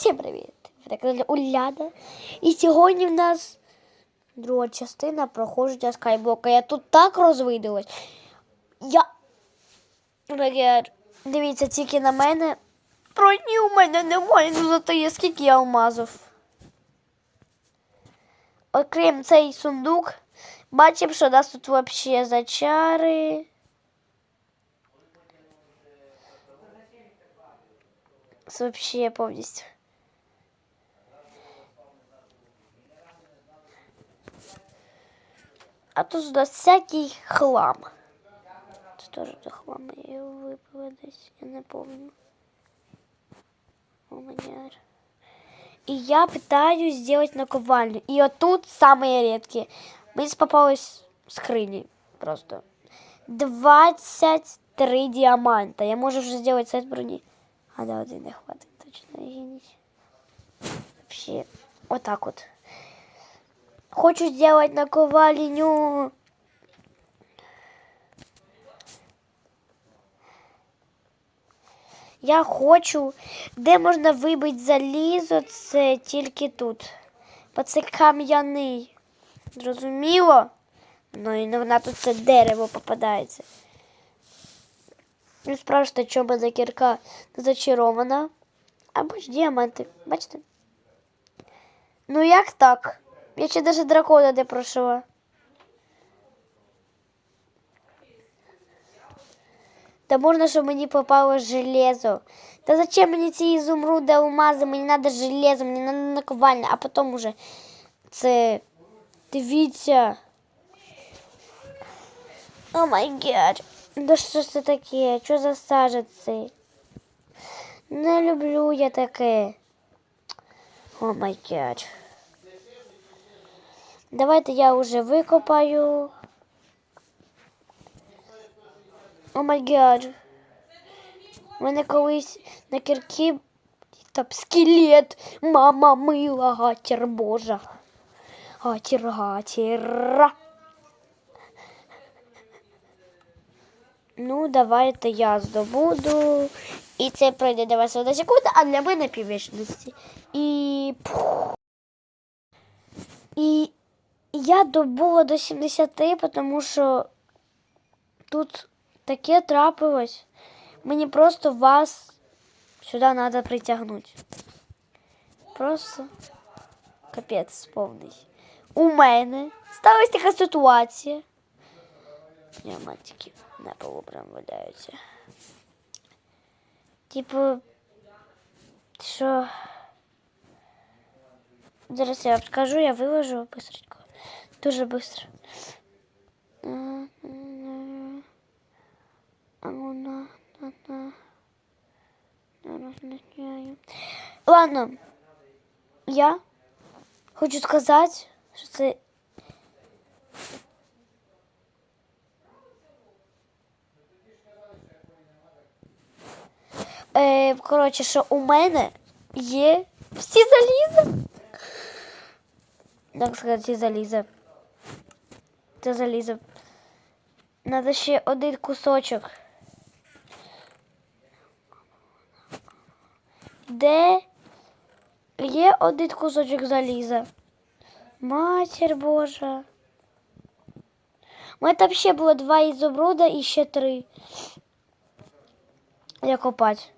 Усім привіт! Ви Уляна. І сьогодні в нас друга частина проходження скайблока. Я тут так розвидилась. Я. Таке, Дивіться, тільки на мене. Броні у мене немає, ну зато є скільки я алмазів. Окрім цей сундук, бачимо, що у нас тут взагалі зачари. Вообще повністю. А тут у всякий хлам. Це теж до хлама я його випила десь, я не помню. О, маняр. И я пытаюсь сделать наковальню. И вот тут самые редкие. Мне попалось скрыни просто. 23 диаманта. Я можу вже сделать сет брони. А да, один не хватит, точно генить. Вообще, вот так вот. Хочу сделать наковальню. Я хочу, де можна вибити залізо, це тільки тут. Бо це кам'яний. Зрозуміло? Ну і вона тут це дерево попадається. Ви спрашиваєте, чому мене кірка зачарована. Або ж діаманти. Бачите? Ну як так? Я ще навіть дракона не пройшла. Та можна, щоб мені попало железо. Та зачем мені ці ізумруди, алмази? Мені треба железо, мені треба наковальня, а потім уже це. Дивіться. О май гад. Да що ж це таке? Що за цей? Не люблю я таке. О май гад. Давайте я вже викопаю. О май гад. У мене колись на кірки там скелет. Мама мила, гатір божа. Гатір, гатір. Ну, давайте я здобуду. І це пройде для вас одна секунда, а для мене піввічності. І. І я добула до 70, тому що тут таке трапилось. Мені просто вас сюди треба притягнути. Просто капець повний. У мене сталася така ситуація. Діамантики на полу прям валяються. Типу, що зараз я вам скажу, я виложу быстренько. Дуже быстро. Ладно, я хочу сказати, що це Е, коротше, що у мене є всі заліза. Так сказати, всі заліза. Це залізо. Надо ще один кусочок. Де є один кусочок заліза? Матір Божа. У мене там ще було два ізобруда і ще три. Я копать.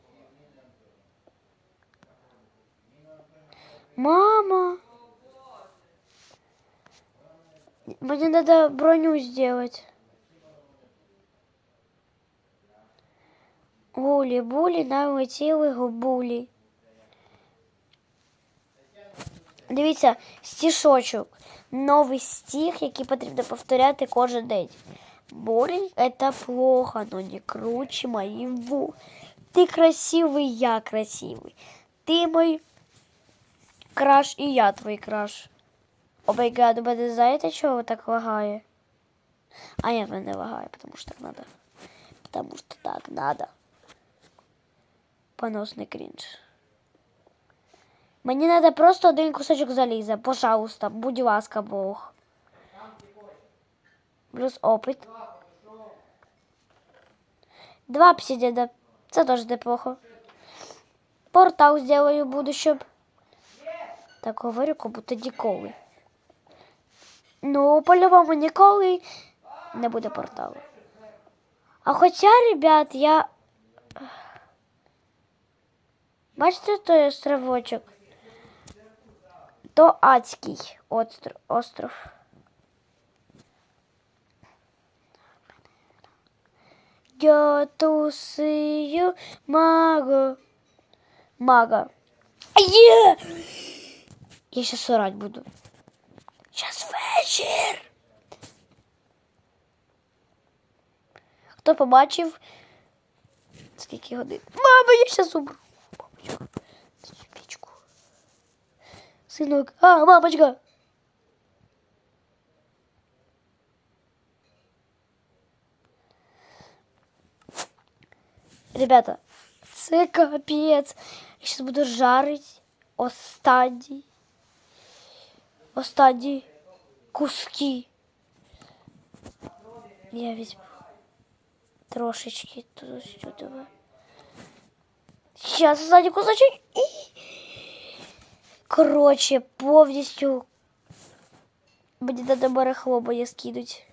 Мама. Мне надо броню сделать. Гулі-булі налетіли губулі. Дивіться, стішочок. Новий стих, який потрібно повторяти кожен день. Булінг – это плохо, но не круче моего. Ты красивый, я красивый. Ты мой краш, і я твій краш. О май гад, у мене знаєте, чого так лагає? А ні, в мене не лагає, тому що так надо. Потому що так надо. Поносний крінж. Мені треба просто один кусочок заліза. Пожалуйста, будь ласка, Бог. Плюс опит. Два обсидіана. Це теж неплохо. портал сделаю буду, щоб. Так говорю, как будто ніколи. Ну, по-любому ніколи не буде порталу. А хоча, ребят, я. Бачите той островочок? То адський остров. Я тусую мага. Мага. Є! Я сейчас орать буду. Сейчас вечір. Хто побачив? Скільки годин? Мама, я сейчас умру. Мамочка, зажги. Синок, а, мамочка. Ребята, це капець. Я сейчас буду жарить останній. Останні куски. Я візьму трошечки туди-сюди. Сейчас останній кусочок. І... Коротше, повністю мені треба барахло моє скинуть.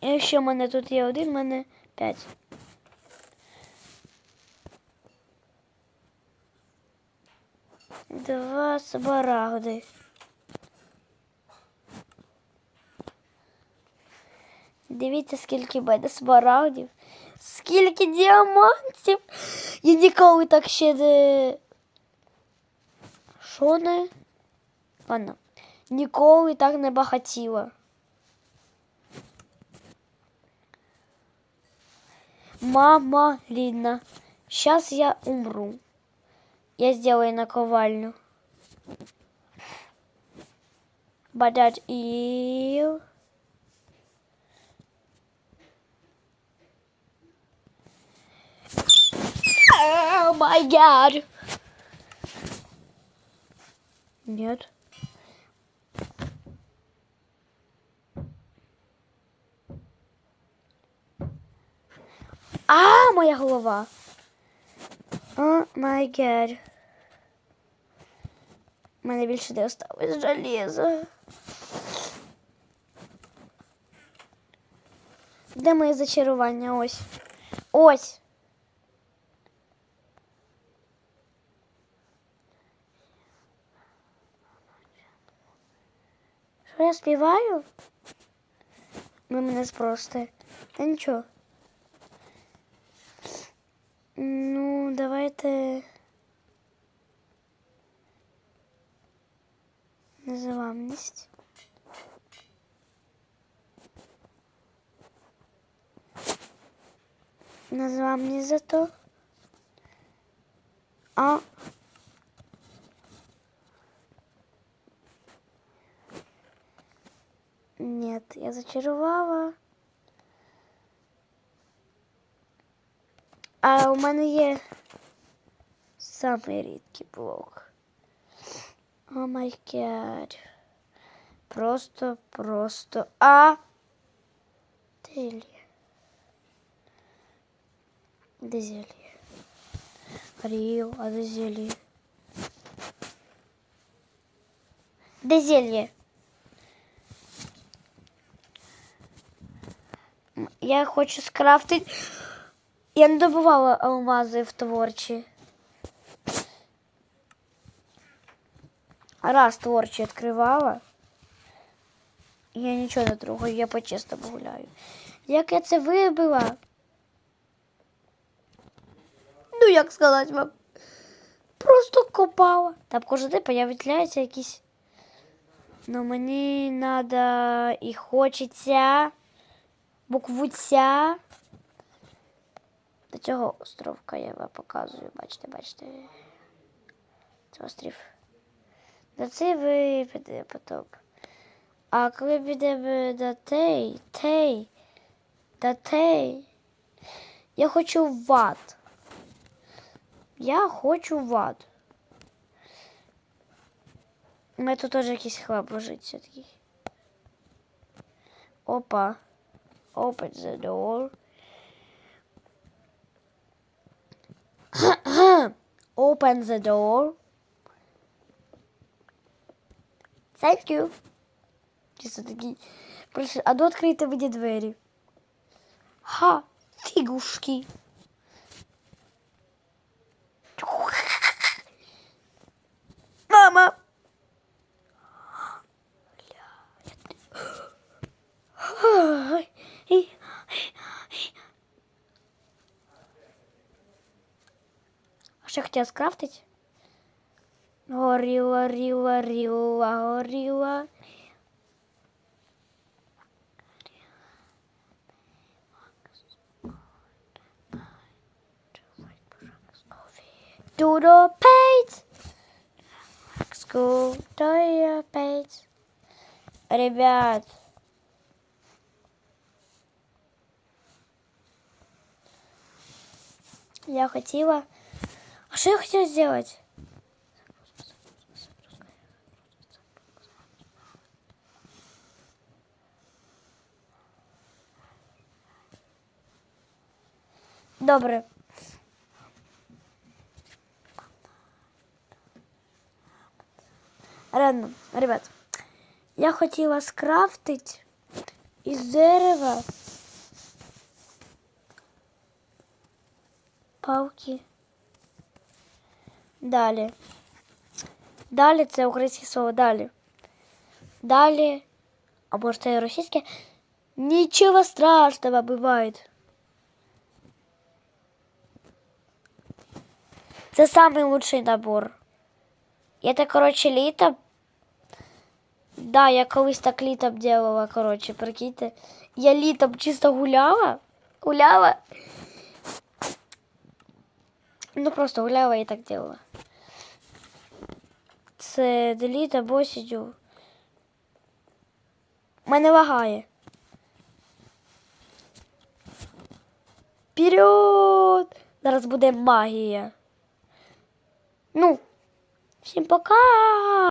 І якщо в мене тут є один, в мене п'ять. Два смарагди. Дивіться, скільки в мене смарагдів, скільки діамантів. Я ніколи так ще не. Що не? Ладно. Ніколи так не багатіла. Мама Лина, сейчас я умру. Я сделаю наковальню. Бадать и... О май гад! Нет. А, моя голова. О май гад. У мене більше не осталось железа. Де моє зачарування? Ось. Ось. Що я співаю? Ви мене спросите. Та нічого. Ну, давайте. Незламність. Незламність зато. А. Нет, я зачарувала. А у мене є самий рідкий блок. О май гад. Просто, просто. А. Зелье. Де зелье? Ріо, а де зелье? Де зелье? М, Я хочу скрафтити. Я не добувала алмази в творчі. Раз творчі відкривала. Я нічого не трогаю, я по чистому гуляю. Як я це вибила? Ну, як сказати вам? Просто копала. Там кожен день появляються якісь. Ну, мені треба і хочеться букву ця. До цього островка я вам показую. Бачите, бачите. Це острів. До цей випаде потоп. А коли піде до тей, тей, до тей. Я хочу ват. Я хочу ват. У мене тут теж якийсь хлеб лежить все-таки. Опа. Open the door. Open the door. Thank you. Чисто такий. Прошу, а ну відкрийте мені двері. Ха, фігушки. Мама. І- А що я хотіла скрафтити? Горіла, ріла, ріла, горіла. Doodle Pates. School Doodle Pates. Ребят. Я хотела... а что я хотела сделать? Добре. Рано, ребят, я хотіла скрафтити із дерева палки. Далі. Далі це українське слово далі. Далі. А може це і російське? Нічого страшного буває. Це самий лучший набор. Это, короче, літом. Да, я колись так літом делала, короче, прикиньте. Я літом чисто гуляла. Гуляла. Ну, просто гуляла і так делала. Це деліт або сидю. Мене лагає. Вперед! Зараз буде магія. Ну, всім пока!